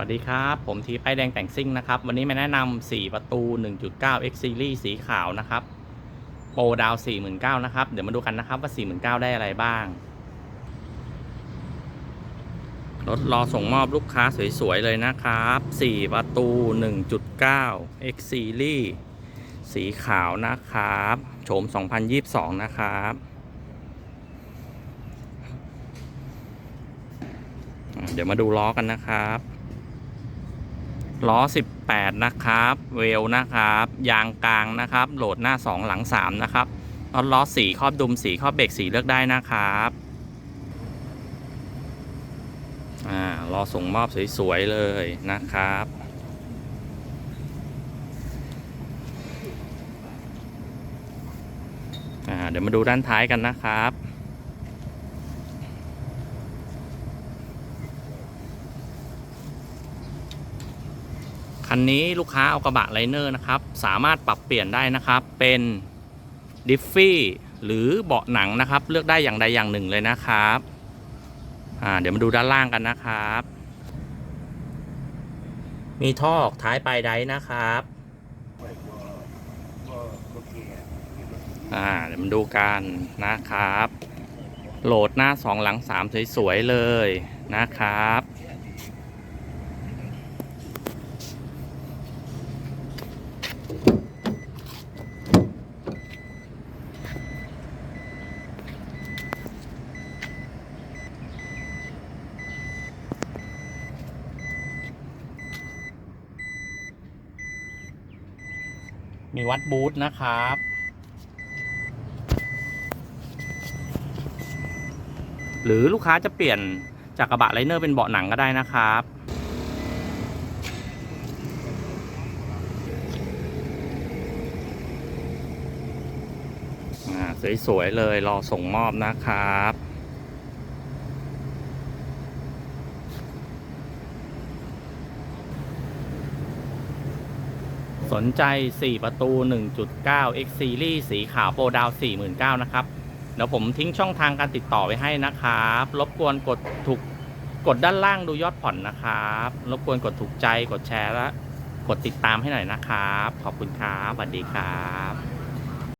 วัสดีครับ ผมทีป้ายแดงแต่งซิ่งนะครับ วันนี้มาแนะนำ4ประตู 1.9 X Series สีขาวนะครับ โปรดาว 49,000นะครับ เดี๋ยวมาดูกันนะครับว่า 49,000ได้อะไรบ้าง รถรอส่งมอบลูกค้าสวย ๆ เลยนะครับ 4 ประตู 1.9 X Series สีขาวนะครับ โฉม 2022 นะครับเดี๋ยวมาดูล้อกันนะครับ ล้อ 18 นะครับ เวลนะครับ ยางกลางนะครับ โหลดหน้า 2 หลัง 3 นะครับล้อล้อสีครอบดุมสีครอบเบรกสีเลือกได้นะครับอ่ารอส่งมอบสวยๆเลยนะครับ อ่าเดี๋ยวมาดูด้านท้ายกันนะครับ คันนี้ลูกค้าเอากระบะไลเนอร์นะครับ สามารถปรับเปลี่ยนได้นะครับ เป็นดิฟฟี่หรือเบาะหนังนะครับ เลือกได้อย่างใดอย่างหนึ่งเลยนะครับเดี๋ยวมาดูด้านล่างกันนะครับ มีท่อออกท้ายปลายไดนะครับเดี๋ยวมาดูกันนะครับ โหลดหน้า2หลัง3สวยๆเลยนะครับ มีวัดบูธนะครับ หรือลูกค้าจะเปลี่ยนจากกระบะไลเนอร์เป็นเบาะหนังก็ได้นะครับอ่าสวยๆเลยรอส่งมอบนะครับ สนใจ 4 ประตู 1.9 X Series สีขาวโปรดาว 49,000นะครับ เดี๋ยวผมทิ้งช่องทางการติดต่อไว้ให้นะครับ รบกวนกดถูกกดด้านล่างดูยอดผ่อนนะครับ รบกวนกดถูกใจ กดแชร์และกดติดตามให้หน่อยนะครับ ขอบคุณครับสวัสดีครับ